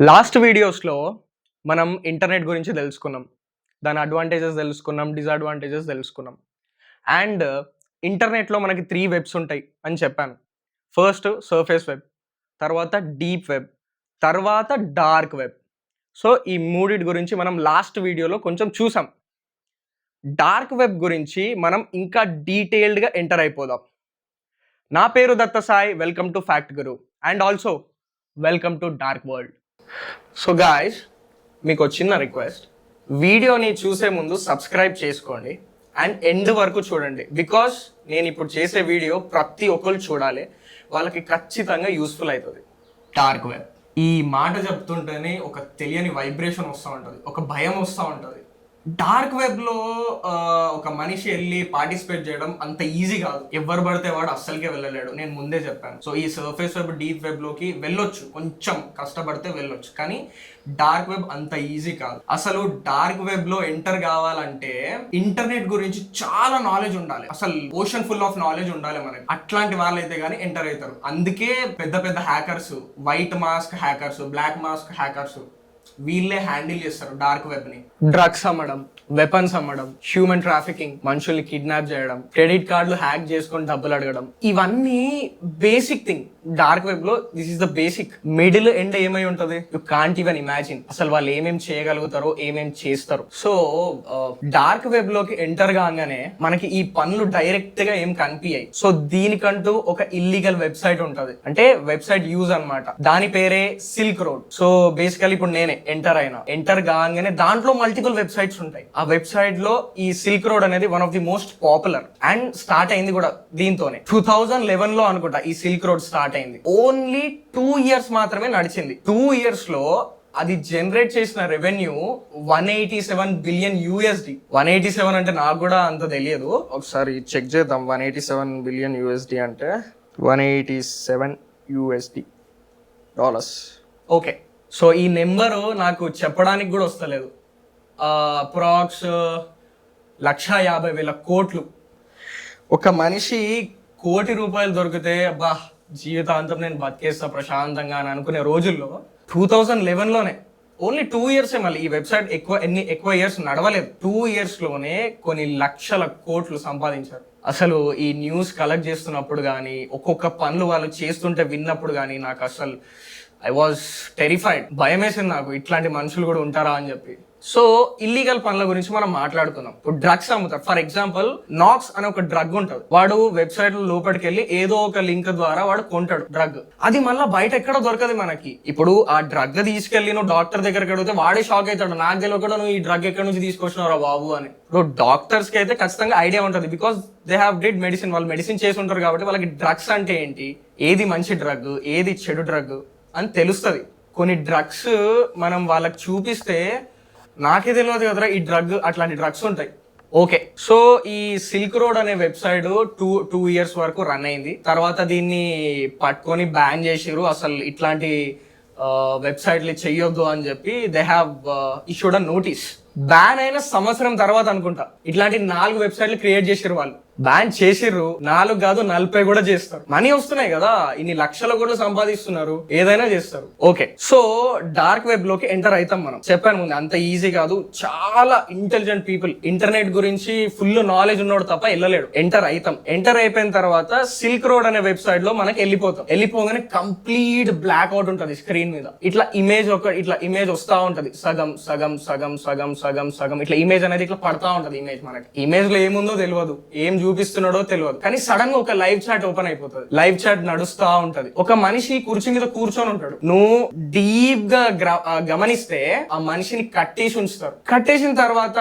Last వీడియోస్లో మనం internet గురించి తెలుసుకున్నాం. దాని అడ్వాంటేజెస్ తెలుసుకున్నాం డిసడ్వాంటేజెస్ తెలుసుకున్నాం. అండ్ ఇంటర్నెట్లో మనకి త్రీ వెబ్స్ ఉంటాయి అని చెప్పాను. ఫస్ట్ సర్ఫేస్ వెబ్ తర్వాత డీప్ వెబ్ తర్వాత డార్క్ వెబ్ సో ఈ మూడిటి గురించి మనం లాస్ట్ వీడియోలో కొంచెం చూసాం. డార్క్ వెబ్ గురించి మనం ఇంకా డీటెయిల్డ్గా ఎంటర్ అయిపోదాం. నా పేరు Datta Sai welcome to fact guru and also welcome to dark world so guys మీకు వచ్చిన చిన్న రిక్వెస్ట్ వీడియోని చూసే ముందు సబ్స్క్రైబ్ చేసుకోండి. అండ్ ఎండ్ వరకు చూడండి. బికాస్ నేను ఇప్పుడు చేసే వీడియో ప్రతి ఒక్కరు చూడాలి. వాళ్ళకి ఖచ్చితంగా యూస్ఫుల్ అవుతుంది డార్క్ వెబ్ ఈ మాట చెప్తుంటేనే ఒక తెలియని వైబ్రేషన్ వస్తూ ఉంటుంది. ఒక భయం వస్తూ ఉంటుంది. డార్క్ వెబ్లో ఒక మనిషి వెళ్ళి పార్టిసిపేట్ చేయడం అంత ఈజీ కాదు. ఎవరు పడితే వాడు అస్సలకే వెళ్ళలేడు. నేను ముందే చెప్పాను. సో ఈ సర్ఫేస్ వెబ్ డీప్ వెబ్లోకి వెళ్ళొచ్చు. కొంచెం కష్టపడితే వెళ్ళొచ్చు. కానీ డార్క్ వెబ్ అంత ఈజీ కాదు. అసలు డార్క్ వెబ్లో ఎంటర్ కావాలంటే ఇంటర్నెట్ గురించి చాలా నాలెడ్జ్ ఉండాలి. అసలు ఓషన్ ఫుల్ ఆఫ్ నాలెడ్జ్ ఉండాలి మనకి. అట్లాంటి వాళ్ళు అయితే కానీ ఎంటర్ అవుతారు అందుకే పెద్ద పెద్ద hackers white mask hackers black mask hackers వీళ్ళే హ్యాండిల్ చేస్తారు డార్క్ వెబ్ని డ్రగ్స్ అమ్మడం వెపన్స్ అమ్మడం హ్యూమన్ ట్రాఫికింగ్ మనుషుల్ని కిడ్నాప్ చేయడం క్రెడిట్ కార్డులు హ్యాక్ చేసుకొని డబ్బులు అడగడం. ఇవన్నీ బేసిక్ థింగ్ డార్క్ వెబ్లో this is the basic middle end ఏమై ఉంటది? యు కాంట్ ఈవెన్ ఇమాజిన్ అసలు వాళ్ళు ఏమేమి చేయగలుగుతారో ఏమేమి చేస్తారు. సో డార్క్ వెబ్లోకి ఎంటర్ కాగానే మనకి ఈ పనులు డైరెక్ట్గా ఏం కనిపించాయి సో దీనికంటూ ఒక ఇల్లీగల్ వెబ్సైట్ ఉంటది. అంటే వెబ్సైట్ యూజ్ అన్నమాట. దాని పేరే సిల్క్ రోడ్ సో బేసికల్ ఇప్పుడు నేనే ఎంటర్ అయినా. ఎంటర్ కాగానే దాంట్లో మల్టిపుల్ వెబ్సైట్స్ ఉంటాయి. ఆ వెబ్సైట్లో ఈ సిల్క్ రోడ్ అనేది one of the most popular and start అయింది కూడా దీంతోనే. టూ థౌజండ్ లెవెన్లో అనుకుంటా ఈ సిల్క్ రోడ్ స్టార్ట్ అయింది. ఓన్లీ టూ ఇయర్స్ మాత్రమే నడిచింది. టూ ఇయర్స్లో అది జనరేట్ చేసిన revenue one eighty seven billion USD one eighty seven అంటే నాకు కూడా అంత తెలియదు. ఒకసారి చెక్ చేద్దాం. One eighty seven billion USD అంటే one eighty seven USD dollars okay so ఈ నెంబరు నాకు చెప్పడానికి కూడా వస్తలేదు. అప్రాక్స్ లక్ష యాభై వేల కోట్లు. ఒక మనిషి కోటి రూపాయలు దొరికితే అబ్బా జీవితాంతం నేను బతికేస్తా ప్రశాంతంగా అని అనుకునే రోజుల్లో టూ థౌజండ్ లెవెన్లోనే ఓన్లీ టూ ఇయర్సే మళ్ళీ ఈ వెబ్సైట్ ఎక్కువ ఎన్ని ఎక్కువ ఇయర్స్ నడవలేదు. టూ ఇయర్స్లోనే కొన్ని లక్షల కోట్లు సంపాదించారు. అసలు ఈ న్యూస్ కలెక్ట్ చేస్తున్నప్పుడు కానీ ఒక్కొక్క పనులు వాళ్ళు చేస్తుంటే విన్నప్పుడు కానీ నాకు అసలు ఐ వాజ్ టెరిఫైడ్ భయం వేసింది నాకు ఇట్లాంటి మనుషులు కూడా ఉంటారా అని చెప్పి. సో ఇల్లీగల్ పనుల గురించి మనం మాట్లాడుకుందాం. ఇప్పుడు డ్రగ్స్ అమ్ముతారు. ఫర్ ఎగ్జాంపుల్ నాక్స్ అనే ఒక డ్రగ్ ఉంటుంది. వాడు వెబ్సైట్ లోపలికి వెళ్ళి ఏదో ఒక లింక్ ద్వారా వాడు కొంటాడు డ్రగ్ అది మళ్ళీ బయట ఎక్కడ దొరకదు మనకి. ఇప్పుడు ఆ డ్రగ్ తీసుకెళ్ళి నువ్వు డాక్టర్ దగ్గరికి అడిగితే వాడే షాక్ అవుతాడు. నాకు తెలియకుండా నువ్వు ఈ డ్రగ్ ఎక్కడ నుంచి తీసుకొచ్చినారా బాబు అని. ఇప్పుడు డాక్టర్స్కి అయితే ఖచ్చితంగా ఐడియా ఉంటుంది. Because they have did medicine వాళ్ళు మెడిసిన్ చేసి ఉంటారు కాబట్టి వాళ్ళకి డ్రగ్స్ అంటే ఏంటి? ఏది మంచి డ్రగ్ ఏది చెడు డ్రగ్ అని తెలుస్తుంది. కొన్ని డ్రగ్స్ మనం వాళ్ళకి చూపిస్తే నాకే తెలియదు కదరా ఈ డ్రగ్ అట్లాంటి డ్రగ్స్ ఉంటాయి. ఓకే. సో ఈ సిల్క్ రోడ్ అనే వెబ్సైట్ టూ టూ ఇయర్స్ వరకు రన్ అయింది. తర్వాత దీన్ని పట్టుకొని బ్యాన్ చేసిరు అసలు ఇట్లాంటి వెబ్సైట్లు చెయ్యొద్దు అని చెప్పి they have issued a notice ban అయిన సంవత్సరం తర్వాత అనుకుంటా. ఇట్లాంటి నాలుగు వెబ్సైట్లు క్రియేట్ చేసారు వాళ్ళు. బ్యాన్ చేసిర్రు. నాలుగు కాదు నలభై కూడా చేస్తారు. మనీ వస్తున్నాయి కదా. ఇన్ని లక్షల కూడా సంపాదిస్తున్నారు. ఏదైనా చేస్తారు. ఓకే సో డార్క్ వెబ్లోకి ఎంటర్ అవుతాం మనం. చెప్పాను ముందు అంత ఈజీ కాదు. చాలా ఇంటెలిజెంట్ పీపుల్ ఇంటర్నెట్ గురించి ఫుల్ నాలెడ్జ్ ఉన్నోడు తప్ప వెళ్ళలేడు ఎంటర్ అవుతాం ఎంటర్ అయిపోయిన తర్వాత సిల్క్ రోడ్ అనే వెబ్సైట్లో మనకి వెళ్ళిపోతాం వెళ్ళిపోగానే కంప్లీట్ బ్లాక్ అవుట్ ఉంటుంది స్క్రీన్ మీద. ఇట్లా ఇమేజ్ ఒక ఇట్లా ఇమేజ్ వస్తా ఉంటది. సగం సగం సగం సగం సగం సగం ఇట్లా ఇమేజ్ అనేది ఇట్లా పడతా ఉంటది ఇమేజ్ మనకి. ఇమేజ్లో ఏముందో తెలియదు. ఏం చూపిస్తున్నాడో తెలియదు. కానీ సడన్గా ఒక లైవ్ చాట్ ఓపెన్ అయిపోతుంది. లైవ్ చాట్ నడుస్తా ఉంటది. ఒక మనిషి కుర్చీ మీద కూర్చొని ఉంటాడు. నువ్వు డీప్గా గమనిస్తే ఆ మనిషిని కట్టేసి ఉంచుతారు. కట్టేసిన తర్వాత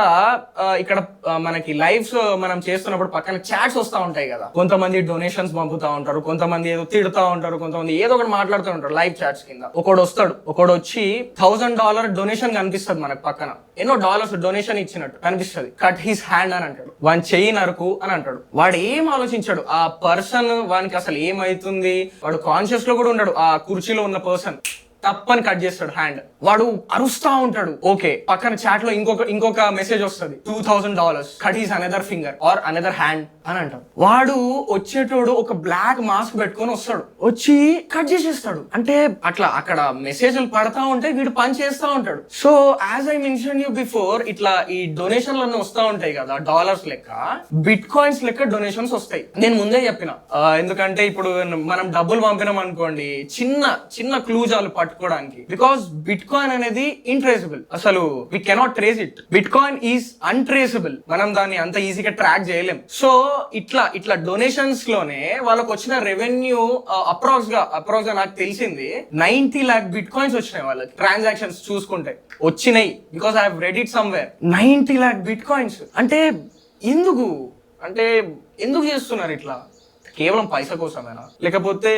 ఇక్కడ మనకి లైవ్స్ మనం చేస్తున్నప్పుడు పక్కన చాట్స్ వస్తా ఉంటాయి కదా. కొంతమంది డొనేషన్స్ పంపుతా ఉంటారు. కొంతమంది ఏదో తిడుతా ఉంటారు. కొంతమంది ఏదో ఒకటి మాట్లాడుతూ ఉంటారు లైవ్ చాట్స్ కింద. ఒకడు వస్తాడు. ఒకడు వచ్చి థౌసండ్ డాలర్ డొనేషన్ కనిపిస్తుంది మనకు పక్కన. ఎన్నో డాలర్స్ డొనేషన్ ఇచ్చినట్టు కనిపిస్తుంది కట్ హిస్ హ్యాండ్ అని అంటాడు. వాని చెయ్యి నరకు అని అంటాడు. వాడు ఏం ఆలోచించాడు? ఆ పర్సన్ వానికి అసలు ఏమైతుంది? వాడు కాన్షియస్లో కూడా ఉండడు. ఆ కుర్చీలో ఉన్న పర్సన్ తప్పని కట్ చేస్తాడు హ్యాండ్. వాడు అరుస్తా ఉంటాడు. ఓకే పక్కన చాట్లో ఇంకొక ఇంకొక మెసేజ్ వస్తుంది. Two thousand dollars cut is another finger or another hand అని అంటాడు. వాడు వచ్చేటోడు ఒక బ్లాక్ మాస్క్ పెట్టుకొని వస్తాడు. వచ్చి కట్ చేసేస్తాడు. అంటే అట్లా అక్కడ మెసేజ్లు పడతా ఉంటే వీడు పని చేస్తా ఉంటాడు. So as I mention you before ఇట్లా ఈ డొనేషన్లు అన్నీ వస్తా ఉంటాయి కదా డాలర్స్ లెక్క బిట్ కాయిన్స్ లెక్క డొనేషన్స్ వస్తాయి. నేను ముందే చెప్పిన. ఎందుకంటే ఇప్పుడు మనం డబ్బులు పంపినాం అనుకోండి చిన్న చిన్న క్లూ చాలు పట్టుకోవడానికి. బికాస్ బిట్ కాయిన్ అనేది ఇంట్రేసబుల్ అసలు we cannot trace it bitcoin is untraceable మనం దాన్ని అంత ఈజీగా ట్రాక్ చేయలేం. సో ఇట్లా ఇట్లా డొనేషన్స్లోనే వాళ్ళకి వచ్చిన రెవెన్యూ అప్రాక్స్గా అప్రాక్స్గా నాకు తెలిసింది నైన్టీ లాక్ బిట్ కాయిన్స్ వచ్చినాయి వాళ్ళకి. ట్రాన్సాక్షన్స్ చూసుకుంటే. వచ్చినాయి. Because I read it somewhere ninety lakh bitcoins అంటే ఎందుకు? అంటే ఎందుకు చేస్తున్నారు ఇట్లా? కేవలం పైస కోసమేనా? లేకపోతే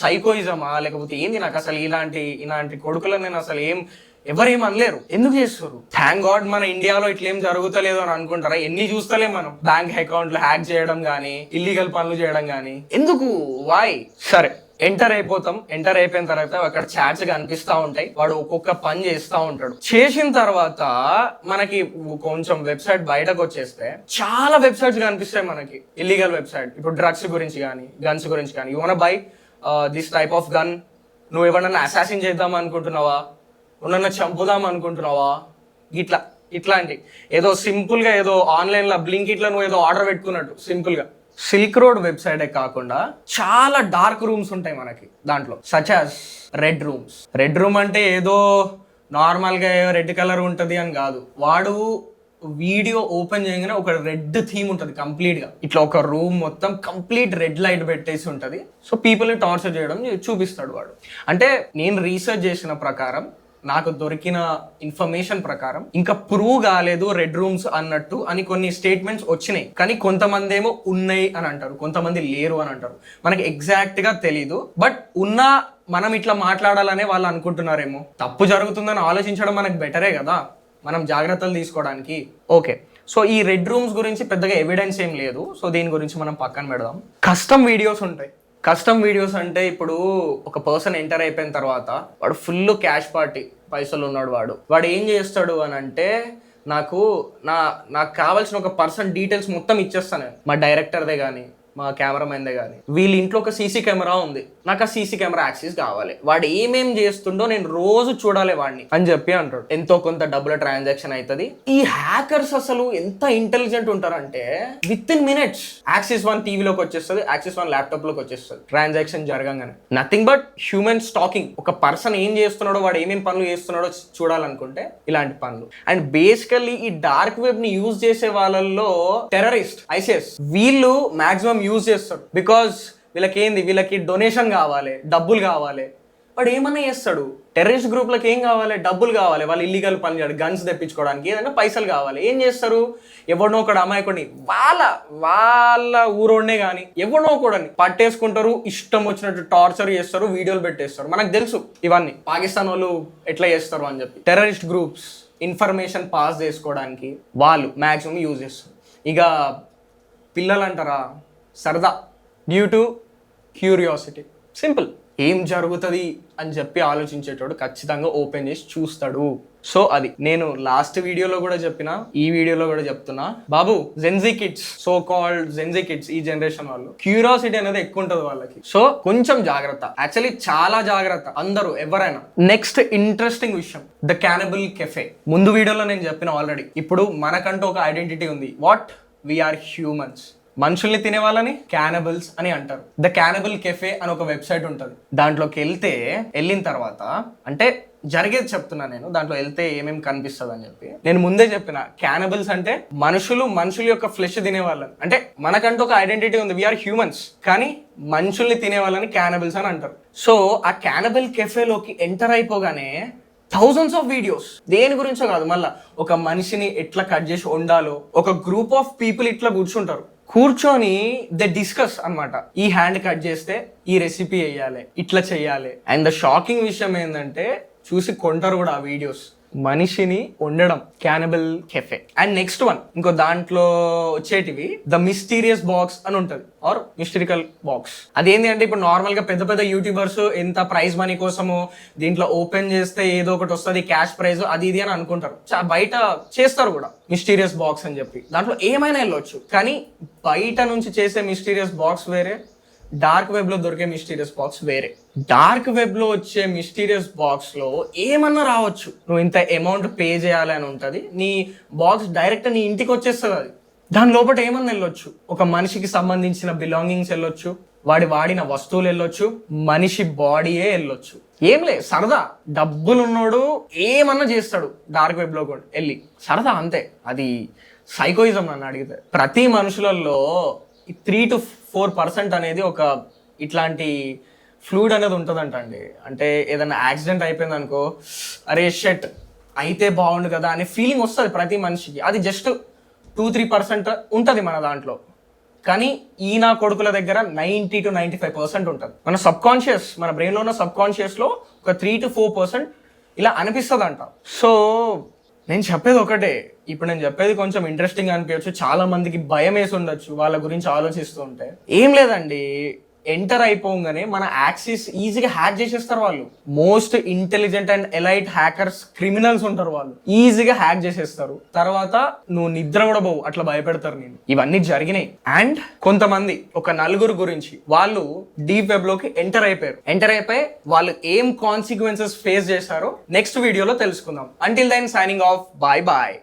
సైకోయిజమా? లేకపోతే ఏంది నాకు అసలు ఇలాంటి ఇలాంటి కొడుకులను నేను అసలు ఏం ఎవరేం అనలేరు. ఎందుకు చేస్తారు? థ్యాంక్ గాడ్ మన ఇండియాలో ఇట్లా ఏం జరుగుతలేదు అని అనుకుంటారా? ఎన్ని చూస్తలే మనం? బ్యాంక్ అకౌంట్లు హ్యాక్ చేయడం కానీ ఇల్లీగల్ పనులు చేయడం కానీ ఎందుకు? వాయ్ సరే. ఎంటర్ అయిపోతాం ఎంటర్ అయిపోయిన తర్వాత అక్కడ చాట్స్ కనిపిస్తూ ఉంటాయి. వాడు ఒక్కొక్క పని చేస్తూ ఉంటాడు. చేసిన తర్వాత మనకి కొంచెం వెబ్సైట్ బయటకు వచ్చేస్తే చాలా వెబ్సైట్స్ కనిపిస్తాయి మనకి. ఇల్లీగల్ వెబ్సైట్ ఇప్పుడు డ్రగ్స్ గురించి కానీ గన్స్ గురించి కానీ. You buy this type of gun నువ్వు ఎవరన్నా అసాసిన్ చేద్దాం అనుకుంటున్నావా? ఉన్నన్నా చంపుదాం అనుకుంటున్నావా? ఇట్లా ఇట్లాంటి. ఏదో సింపుల్గా ఏదో ఆన్లైన్లో బ్లింక్ ఇట్లా నువ్వు ఏదో ఆర్డర్ పెట్టుకున్నట్టు సింపుల్గా. సిల్క్ రోడ్ వెబ్సైటే కాకుండా చాలా డార్క్ రూమ్స్ ఉంటాయి మనకి దాంట్లో such as red rooms red room అంటే ఏదో నార్మల్గా ఏదో రెడ్ కలర్ ఉంటుంది అని కాదు. వాడు వీడియో ఓపెన్ చేయగానే ఒక రెడ్ థీమ్ ఉంటుంది కంప్లీట్గా. ఇట్లా ఒక రూమ్ మొత్తం కంప్లీట్ రెడ్ లైట్ పెట్టేసి ఉంటుంది. సో పీపుల్ని టార్చర్ చేయడం చూపిస్తాడు వాడు. అంటే నేను రీసెర్చ్ చేసిన ప్రకారం నాకు దొరికిన ఇన్ఫర్మేషన్ ప్రకారం ఇంకా ప్రూవ్ కాలేదు రెడ్ రూమ్స్ అన్నట్టు అని కొన్ని స్టేట్మెంట్స్ వచ్చినాయి. కానీ కొంతమంది ఏమో ఉన్నాయి అని అంటారు కొంతమంది లేరు అని అంటారు. మనకి ఎగ్జాక్ట్గా తెలీదు. బట్ ఉన్నా మనం ఇట్లా మాట్లాడాలనే వాళ్ళు అనుకుంటున్నారేమో. తప్పు జరుగుతుందని ఆలోచించడం మనకు బెటరే కదా. మనం జాగ్రత్తలు తీసుకోవడానికి. ఓకే సో ఈ రెడ్ రూమ్స్ గురించి పెద్దగా ఎవిడెన్స్ ఏం లేదు. సో దీని గురించి మనం పక్కన పెడదాం. కస్టమ్ వీడియోస్ ఉంటాయి. కస్టమ్ వీడియోస్ అంటే ఇప్పుడు ఒక పర్సన్ ఎంటర్ అయిపోయిన తర్వాత వాడు ఫుల్ క్యాష్ పార్టీ పైసలు ఉన్నాడు వాడు వాడు ఏం చేస్తాడు అని అంటే నాకు నా నాకు కావాల్సిన ఒక పర్సన్ డీటెయిల్స్ మొత్తం ఇచ్చేస్తాను నేను. మా డైరెక్టర్దే కానీ మా కెమెరామెన్దే కానీ వీళ్ళ ఇంట్లో ఒక సీసీ కెమెరా ఉంది. నాకు ఆ సీసీ కెమెరా యాక్సెస్ కావాలి. వాడు ఏమేం చేస్తుండో నేను రోజు చూడాలి వాడిని అని చెప్పి అంటాడు. ఎంతో కొంత డబ్బుల ట్రాన్సాక్షన్ అవుతుంది ఈ హ్యాకర్స్ అసలు ఎంత ఇంటెలిజెంట్ ఉంటారంటే with in minutes axis one టీవీలోకి వచ్చేస్తుంది యాక్సిస్ వన్ ల్యాప్టాప్లోకి వచ్చేస్తుంది. Transaction జరగంగానే. Nothing but human stalking. ఒక పర్సన్ ఏం చేస్తున్నాడో వాడు ఏమేం పనులు చేస్తున్నాడో చూడాలనుకుంటే ఇలాంటి పనులు. అండ్ బేసికల్లీ ఈ డార్క్ వెబ్ని యూజ్ చేసే వాళ్ళల్లో టెర్రరిస్ట్ ఐసిఎస్ వీళ్ళు మాక్సిమం యూజ్ చేస్తారు బికాజ్ వీళ్ళకి ఏంది వీళ్ళకి డొనేషన్ కావాలి డబ్బులు కావాలి. వాడు ఏమన్నా చేస్తాడు? టెర్రరిస్ట్ గ్రూప్లకు ఏం కావాలి? డబ్బులు కావాలి. వాళ్ళు ఇల్లీగల్ పని చేయడం గన్స్ తెప్పించుకోవడానికి ఏదైనా పైసలు కావాలి. ఏం చేస్తారు? ఎవడనో ఒకడు అమాయకుడిని వాళ్ళ వాళ్ళ ఊరోడ్నే కానీ ఎవడనో ఒకడని పట్టేసుకుంటారు. ఇష్టం వచ్చినట్టు టార్చర్ చేస్తారు వీడియోలు పెట్టేస్తారు. మనకు తెలుసు ఇవన్నీ. పాకిస్తాన్ వాళ్ళు ఎట్లా చేస్తారు అని చెప్పి. టెర్రరిస్ట్ గ్రూప్స్ ఇన్ఫర్మేషన్ పాస్ చేసుకోవడానికి వాళ్ళు మ్యాక్సిమం యూజ్ చేస్తారు. ఇక పిల్లలు అంటారా సరదా డ్యూ టు క్యూరియాసిటీ సింపుల్ ఏం జరుగుతుంది అని చెప్పి ఆలోచించేటోడు ఖచ్చితంగా ఓపెన్ చేసి చూస్తాడు. సో అది నేను లాస్ట్ వీడియోలో కూడా చెప్పిన ఈ వీడియోలో కూడా చెప్తున్నా. బాబు gen Z kids so called gen Z kids ఈ జనరేషన్ వాళ్ళు క్యూరియాసిటీ అనేది ఎక్కువ ఉంటుంది వాళ్ళకి. సో కొంచెం జాగ్రత్త. యాక్చువల్లీ చాలా జాగ్రత్త. అందరూ ఎవరైనా. నెక్స్ట్ ఇంట్రెస్టింగ్ విషయం ద క్యానబుల్ కెఫే ముందు వీడియోలో నేను చెప్పిన ఆల్రెడీ ఇప్పుడు మనకంటూ ఒక ఐడెంటిటీ ఉంది. వాట్ వీఆర్ హ్యూమన్స్ మనుషుల్ని తినే వాళ్ళని క్యానబుల్స్ అని అంటారు. ద క్యానబుల్ కెఫే అని ఒక వెబ్సైట్ ఉంటుంది. దాంట్లోకి వెళ్తే వెళ్ళిన తర్వాత అంటే జరిగేది చెప్తున్నా నేను దాంట్లో వెళ్తే ఏమేమి కనిపిస్తుంది అని చెప్పి. నేను ముందే చెప్పిన క్యానబుల్స్ అంటే మనుషులు మనుషుల యొక్క ఫ్లెష్ తినే వాళ్ళని అంటే మనకంటూ ఒక ఐడెంటిటీ ఉంది వీఆర్ హ్యూమన్స్ కానీ మనుషుల్ని తినే వాళ్ళని క్యానబుల్స్ అని అంటారు. సో ఆ క్యానబుల్ కెఫేలోకి ఎంటర్ అయిపోగానే థౌజండ్స్ ఆఫ్ వీడియోస్ దేని గురించో కాదు మళ్ళా ఒక మనిషిని ఎట్లా కట్ చేసి వండాలో ఒక గ్రూప్ ఆఫ్ పీపుల్ ఇట్లా కూర్చుంటారు. కూర్చొని ద డిస్కస్ అన్నమాట. ఈ హ్యాండ్ కట్ చేస్తే ఈ రెసిపీ వేయాలి ఇట్లా చేయాలి అండ్ ద షాకింగ్ విషయం ఏంటంటే చూసి కొంటారు కూడా ఆ వీడియోస్ మనిషిని ఉండడం cannibal cafe and next one ఇంకో దాంట్లో వచ్చేటివి ద మిస్టీరియస్ బాక్స్ అని ఉంటది. ఆర్ మిస్టరికల్ బాక్స్ అదేంటి అంటే ఇప్పుడు నార్మల్గా పెద్ద పెద్ద యూట్యూబర్స్ ఎంత ప్రైజ్ మనీ కోసము దీంట్లో ఓపెన్ చేస్తే ఏదో ఒకటి వస్తుంది క్యాష్ ప్రైజ్ అది ఇది అని అనుకుంటారు. చా- బయట చేస్తారు కూడా మిస్టీరియస్ బాక్స్ అని చెప్పి. దాంట్లో ఏమైనా వెళ్ళొచ్చు. కానీ బయట నుంచి చేసే మిస్టీరియస్ బాక్స్ వేరే డార్క్ వెబ్లో దొరికే మిస్టీరియస్ బాక్స్ వేరే. డార్క్ వెబ్లో వచ్చే మిస్టీరియస్ బాక్స్లో ఏమన్నా రావచ్చు. నువ్వు ఇంత అమౌంట్ పే చేయాలి అని ఉంటది నీ బాక్స్ డైరెక్ట్ నీ ఇంటికి వచ్చేస్తుంది అది. దాని లోపల ఏమన్నా వెళ్ళొచ్చు? ఒక మనిషికి సంబంధించిన బిలాంగింగ్స్ వెళ్ళొచ్చు వాడి వాడిన వస్తువులు వెళ్ళొచ్చు మనిషి బాడీయే వెళ్ళొచ్చు. ఏం లే సరదా. డబ్బులు ఉన్నోడు ఏమన్నా చేస్తాడు డార్క్ వెబ్లో కూడా. వెళ్ళి. సరదా అంతే. అది సైకోయిజం నన్ను అడిగితే. ప్రతి మనుషులలో త్రీ టు ఫోర్ పర్సెంట్ అనేది ఒక ఇట్లాంటి ఫ్లూడ్ అనేది ఉంటుందంట అండి. అంటే ఏదైనా యాక్సిడెంట్ అయిపోయింది అనుకో అరే షెట్ అయితే బాగుండు కదా అనే ఫీలింగ్ వస్తుంది ప్రతి మనిషికి. అది జస్ట్ టూ త్రీ పర్సెంట్ ఉంటుంది మన దాంట్లో. కానీ ఈ నా కొడుకుల దగ్గర ninety to ninety five percent ఉంటుంది. మన సబ్ కాన్షియస్ మన బ్రెయిన్లో ఉన్న సబ్ కాన్షియస్లో ఒక త్రీ టు ఫోర్ పర్సెంట్ ఇలా అనిపిస్తుంది అంట సో నేను చెప్పేది ఒకటే ఇప్పుడు నేను చెప్పేది కొంచెం ఇంట్రెస్టింగ్ అనిపించచ్చు. చాలా మందికి భయం వేసి ఉండొచ్చు వాళ్ళ గురించి ఆలోచిస్తూ ఉంటే. ఏం లేదండి. ఎంటర్ అయిపోగానే మన యాక్సిస్ ఈజీగా హ్యాక్ చేసేస్తారు వాళ్ళు. Most intelligent and elite hackers criminals ఉంటారు వాళ్ళు. ఈజీగా హ్యాక్ చేసేస్తారు. తర్వాత నువ్వు నిద్ర కూడా పోవు అట్లా భయపెడతారు నేను ఇవన్నీ జరిగినాయి. అండ్ కొంతమంది ఒక నలుగురు గురించి వాళ్ళు డీప్ వెబ్లోకి ఎంటర్ అయిపోయారు. ఎంటర్ అయిపోయి వాళ్ళు ఏం కాన్సిక్వెన్సెస్ ఫేస్ చేశారో నెక్స్ట్ వీడియోలో తెలుసుకుందాం. Until then signing off bye bye